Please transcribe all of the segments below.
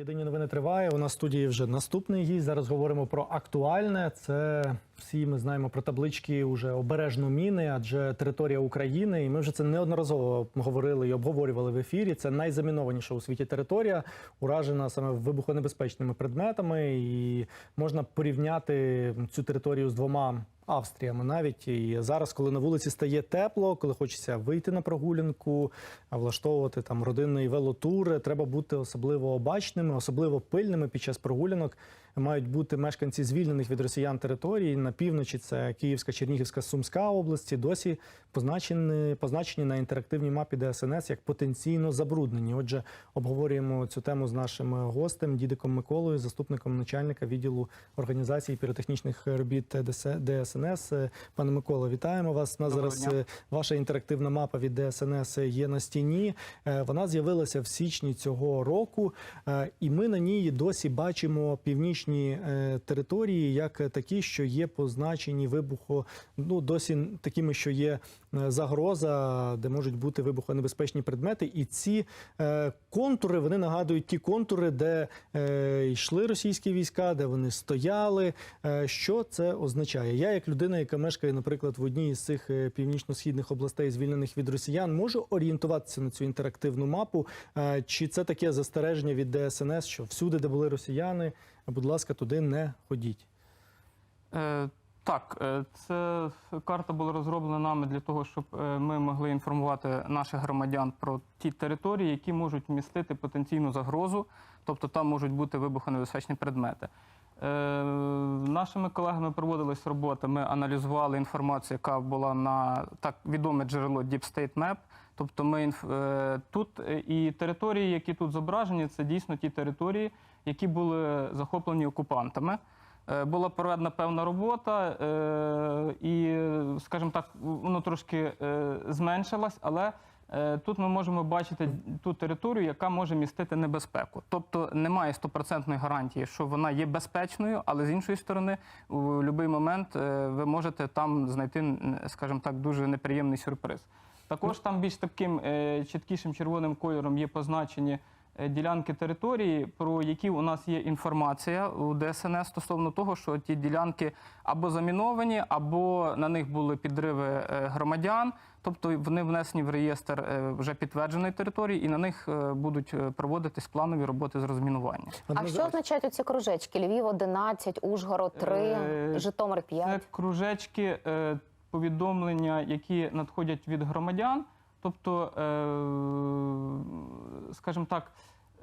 Єдині новини триває. У нас в студії вже наступний гість. Зараз говоримо про актуальне. Це всі ми знаємо про таблички уже обережно міни, адже територія України, і ми вже це неодноразово говорили і обговорювали в ефірі. Це найзамінованіша у світі територія, уражена саме вибухонебезпечними предметами, і можна порівняти цю територію з двома. Австріями навіть і зараз, коли на вулиці стає тепло, коли хочеться вийти на прогулянку, влаштовувати там родинний велотур, треба бути особливо обачними, особливо пильними під час прогулянок. Мають бути мешканці звільнених від росіян територій на півночі. Це Київська, Чернігівська, Сумська області. Досі позначені, позначені на інтерактивній мапі ДСНС як потенційно забруднені. Отже, обговорюємо цю тему з нашим гостем, дідиком Миколою, заступником начальника відділу організації піротехнічних робіт ДС- ДСНС. Пане Миколо, вітаємо вас. У нас Доброго зараз дня. е, ваша інтерактивна мапа від ДСНС є на стіні. Е, Вона з'явилася в січні цього року, е, і ми на ній досі бачимо північні території, як такі, що є позначені вибухо, ну досі такими, що є загроза, де можуть бути вибухонебезпечні предмети. І ці е, контури вони нагадують ті контури, де е, йшли російські війська, де вони стояли. Е, що це означає? Я, як людина, яка мешкає, наприклад, в одній із цих е, північно-східних областей, звільнених від росіян, можу орієнтуватися на цю інтерактивну мапу. Е, Чи це таке застереження від ДСНС, що всюди, де були росіяни, будь ласка, туди не ходіть? Так, е, це карта була розроблена нами для того, щоб е, ми могли інформувати наших громадян про ті території, які можуть містити потенційну загрозу, тобто там можуть бути вибухонебезпечні предмети. Е, Нашими колегами проводилась робота. Ми аналізували інформацію, яка була на так відоме джерело Deep State Map. Тобто, ми тут і території, які тут зображені, це дійсно ті території, які були захоплені окупантами. Е, Була проведена певна робота, е, і, скажімо так, воно трошки е, зменшилось, але тут ми можемо бачити ту територію, яка може містити небезпеку. Тобто немає стопроцентної гарантії, що вона є безпечною, але з іншої сторони, у будь-який момент ви можете там знайти, скажімо так, дуже неприємний сюрприз. Також там більш таким чіткішим червоним кольором є позначені ділянки території, про які у нас є інформація у ДСНС стосовно того, що ті ділянки або заміновані, або на них були підриви е, громадян, тобто вони внесені в реєстр е, вже підтвердженої території, і на них е, будуть е, проводитись планові роботи з розмінування. А що означають оці кружечки? Львів 11, Ужгород 3, Е, Житомир 5. Це кружечки е, повідомлення, які надходять від громадян. Тобто, е, скажімо так,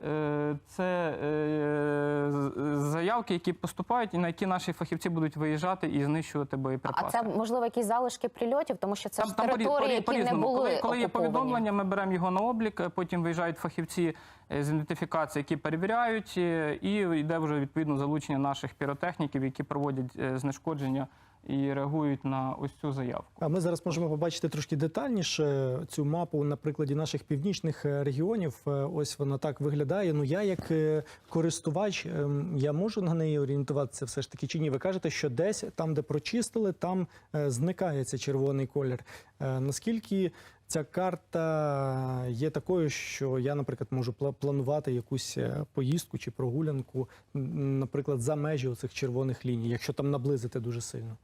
е, це е, заявки, які поступають, і на які наші фахівці будуть виїжджати і знищувати боєприпаси. А це можливо якісь залишки прильотів, тому що це ж території, порі- які не були коли, коли є повідомлення, ми беремо його на облік, потім виїжджають фахівці е, з ідентифікації, які перевіряють, і йде вже відповідно залучення наших піротехніків, які проводять знешкодження і реагують на ось цю заявку. А ми зараз можемо побачити трошки детальніше цю мапу на прикладі наших північних е, регіонів. Е, Ось вона так виглядає. Ну я як е, користувач, ем, я можу на неї орієнтуватися все ж таки чи ні? Ви кажете, що десь там, де прочистили, там зникає цей червоний колір. Наскільки ця карта є такою, що я, наприклад, можу планувати якусь поїздку чи прогулянку, наприклад, за межі оцих червоних ліній, якщо там наблизити дуже сильно?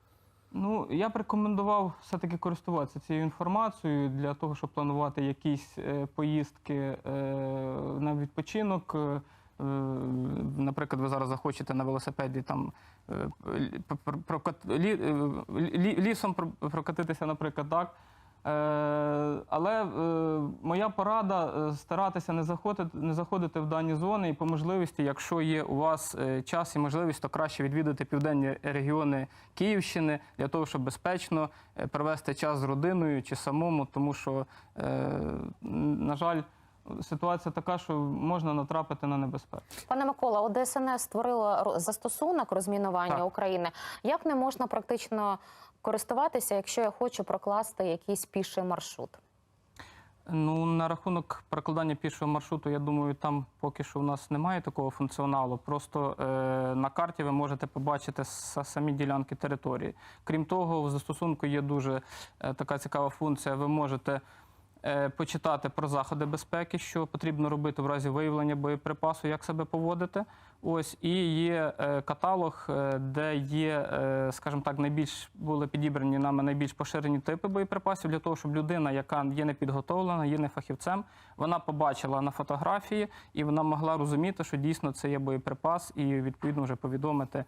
Ну, я б рекомендував все-таки користуватися цією інформацією для того, щоб планувати якісь е, поїздки е, на відпочинок. Е, наприклад, ви зараз захочете на велосипеді там лісом прокатитися, наприклад, так. Е, але е, моя порада е, старатися не заходити, не заходити в дані зони і по можливості, якщо є у вас час і можливість, то краще відвідати південні регіони Київщини для того, щоб безпечно провести час з родиною чи самому, тому що, на жаль, ситуація така, що можна натрапити на небезпеку. Пане Микола, от ДСНС створила застосунок розмінування Так. України. Як не можна практично користуватися, якщо я хочу прокласти якийсь піший маршрут? Ну, на рахунок прокладання пішого маршруту, я думаю, там поки що у нас немає такого функціоналу. Просто е, на карті ви можете побачити са- самі ділянки території. Крім того, в застосунку є дуже е, така цікава функція. Ви можете почитати про заходи безпеки, що потрібно робити в разі виявлення боєприпасу, як себе поводити. Ось і є е, каталог, е, де є, е, скажімо так, найбільш були підібрані нами найбільш поширені типи боєприпасів для того, щоб людина, яка є непідготовлена, є не фахівцем, вона побачила на фотографії і вона могла розуміти, що дійсно це є боєприпас, і відповідно вже повідомити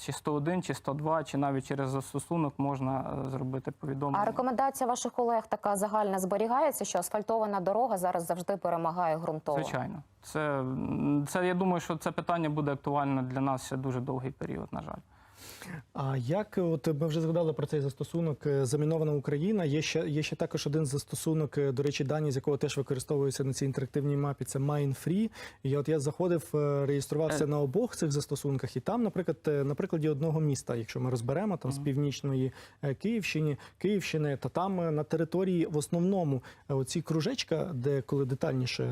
чи 101, чи 102, чи навіть через застосунок можна зробити повідомлення. А рекомендація ваших колег така загальна зберігається, що асфальтована дорога зараз завжди перемагає ґрунтову. Звичайно, це, це я думаю, що це питання буде актуально для нас ще дуже довгий період. На жаль. А як от ми вже згадали про цей застосунок е, замінована Україна? Є ще є ще також один застосунок, е, до речі, дані з якого теж використовується на цій інтерактивній мапі. Це MindFree. І от я заходив, е, реєструвався Е. на обох цих застосунках, і там, наприклад, е, на прикладі одного міста, якщо ми розберемо там з північної е, Київщини, Київщини, то там е, на території в основному е, оці кружечка, де коли детальніше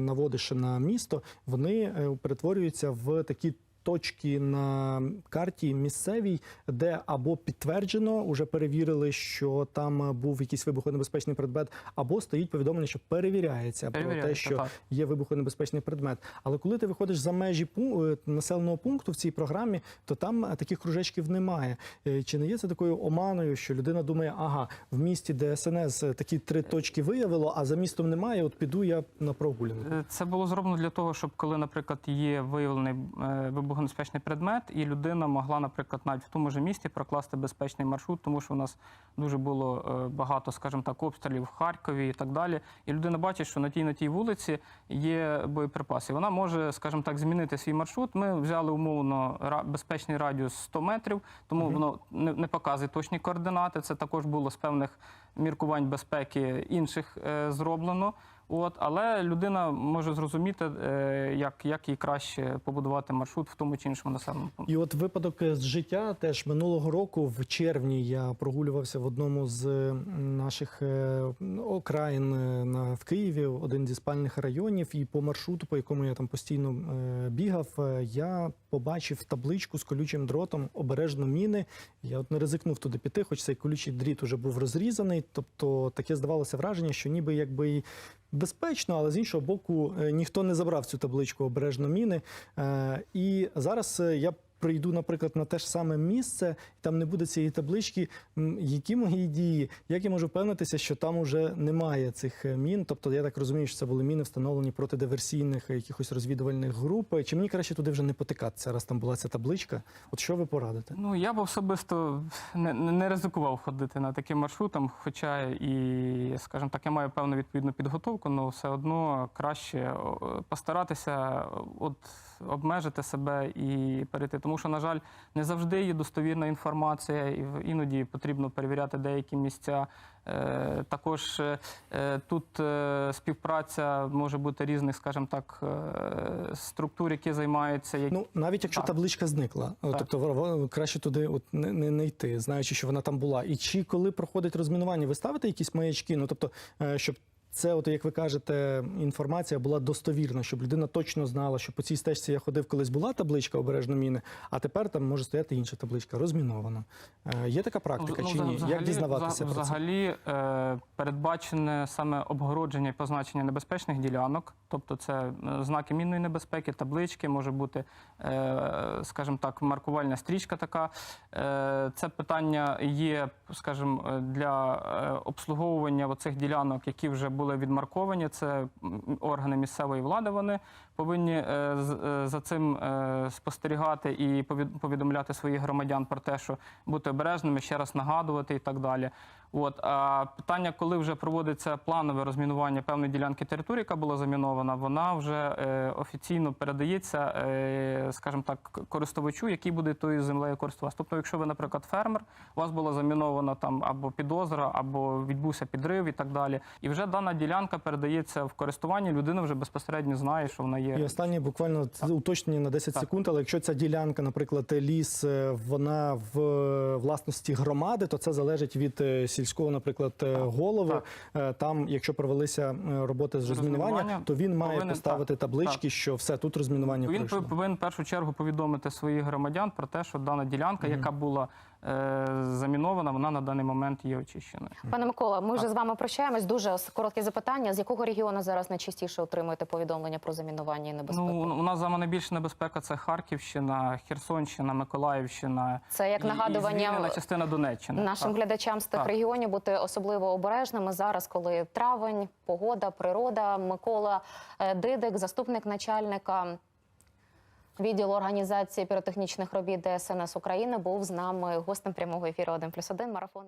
наводиш на місто, вони е, перетворюються в такі точки на карті місцевій, де або підтверджено, уже перевірили, що там був якийсь вибухонебезпечний предмет, або стоїть повідомлення, що перевіряється, про те, що так. є вибухонебезпечний предмет. Але коли ти виходиш за межі е, населеного пункту в цій програмі, то там е, таких кружечків немає. Е, Чи не є це такою оманою, що людина думає, ага, в місті ДСНС е, такі три точки виявило, а за містом немає, от піду я на прогулянку. Це було зроблено для того, щоб коли, наприклад, є виявлений е, вибухонебезпечний предмет, і людина могла, наприклад, навіть в тому ж місті прокласти безпечний маршрут, тому що у нас дуже було е, багато, скажімо так, обстрілів в Харкові і так далі. І людина бачить, що на тій на тій вулиці є боєприпаси. Вона може, скажімо так, змінити свій маршрут. Ми взяли умовно безпечний радіус 100 метрів, тому воно не, не показує точні координати. Це також було з певних міркувань безпеки інших е, зроблено. От, але людина може зрозуміти, е, як, як їй краще побудувати маршрут в тому чи іншому населеному пункті. І от випадок з життя теж минулого року, в червні, я прогулювався в одному з е, наших е, окраїн на в Києві, один зі спальних районів, і по маршруту, по якому я там постійно бігав, я побачив табличку з колючим дротом обережно міни. Я от не ризикнув туди піти, хоч цей колючий дріт уже був розрізаний. Тобто таке здавалося враження, що ніби якби безпечно, але з іншого боку, е, ніхто не забрав цю табличку обережно міни. Е, І зараз е, я прийду, наприклад, на те ж саме місце, там не буде цієї таблички. Які мої дії? Як я можу впевнитися, що там уже немає цих е, мін? Тобто, я так розумію, що це були міни, встановлені проти диверсійних е, якихось розвідувальних груп. Чи мені краще туди вже не потикатися, раз там була ця табличка? От що ви порадите? Ну я б особисто не, не ризикував ходити на таким маршрутам, хоча і, скажімо так, я маю певну відповідну підготовку, але все одно краще постаратися от обмежити себе і перейти. Тому що, на жаль, не завжди є достовірна інформація, і іноді потрібно перевіряти деякі місця. Е, Також е, е, тут співпраця може бути різних, скажімо так, структур, які займаються. які- Ну навіть якщо Так. табличка зникла, Так. тобто краще туди от не, не, не йти, знаючи, що вона там була. І чи коли проходить розмінування, ви ставите якісь маячки? Ну тобто, щоб це, от як ви кажете, інформація була достовірна, щоб людина точно знала, що по цій стежці я ходив, колись була табличка обережно міни, а тепер там може стояти інша табличка, розмінована. Е, Є така практика Ну, чи ні? взагалі- як дізнаватися вза- про це? Взагалі е, передбачене саме обгородження і позначення небезпечних ділянок, тобто це е, знаки мінної небезпеки, таблички, може бути, е, скажімо так, маркувальна стрічка така. Е, Це питання є, скажімо, е, для е, обслуговування оцих ділянок, які вже були відмарковані. Це органи місцевої влади. Вони повинні е, е, за цим е, спостерігати і повід- повідомляти своїх громадян про те, що бути обережними, ще раз нагадувати і так далі. От а питання, коли вже проводиться планове розмінування певної ділянки території, яка була замінована, вона вже офіційно передається, е, скажімо так, користувачу, який буде тою землею користуватися. Тобто, якщо ви, наприклад, фермер, у вас була замінована там або підозра, або відбувся підрив і так далі. І вже дана ділянка передається в користування. Людина вже безпосередньо знає, що вона є. І останнє буквально це уточнення на 10 Так. секунд. Але якщо ця ділянка, наприклад, ліс, е, вона в е, власності громади, то це залежить від е, сільського, наприклад, голови. так. Там, якщо провелися роботи з розмінування, то він має повинен, поставити так, таблички, що все тут розмінування Він пройшло. повинен в першу чергу повідомити своїх громадян про те, що дана ділянка, яка була замінована, вона на даний момент є очищеною. Пане Микола, ми вже з вами прощаємось. Дуже коротке запитання. З якого регіону зараз найчастіше отримуєте повідомлення про замінування і небезпеку? Ну, у нас саме найбільша небезпека це Харківщина, Херсонщина, Миколаївщина. Це як і- і нагадування звільнена частина Донеччини. Нашим Так. глядачам з тих Так. регіонів бути особливо обережними зараз, коли травень, погода, природа. Микола е, Дидик, заступник начальника відділу організації піротехнічних робіт ДСНС України, був з нами гостем прямого ефіру 1+,1 марафон.